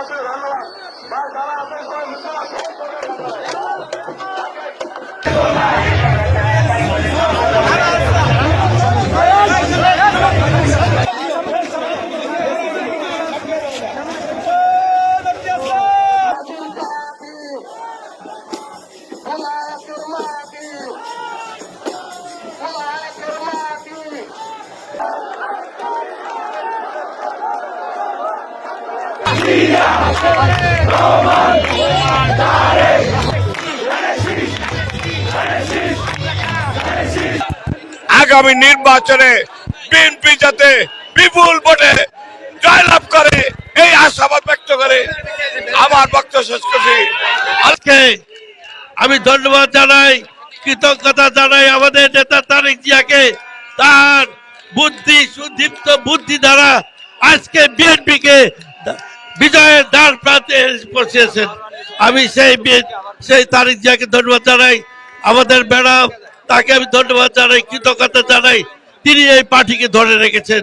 আছে ধন্যবাদ বা যারা আপনার আগামী নির্বাচনে বিএনপি যাতে বিপুল ভোটে জয়লাভ করে, এই আশাবাদ ব্যক্ত করে আমার বক্তব্য শেষ করছি। আজকে আমি ধন্যবাদ জানাই, কৃতজ্ঞতা জানাই আমাদের নেতা তারেক জিয়াকে। তার বুদ্ধি, সুদীপ্ত বুদ্ধি দ্বারা আজকে বিএনপি কে বিজয়ের দ্বার প্রান্তে পৌঁছেছেন আমি সেই সেই তারিখ জিয়াকে ধন্যবাদ জানাই, আমাদের ম্যাডাম, তাকে আমি ধন্যবাদ জানাই, কৃতজ্ঞতা জানাই। তিনি এই পার্টিকে ধরে রেখেছেন।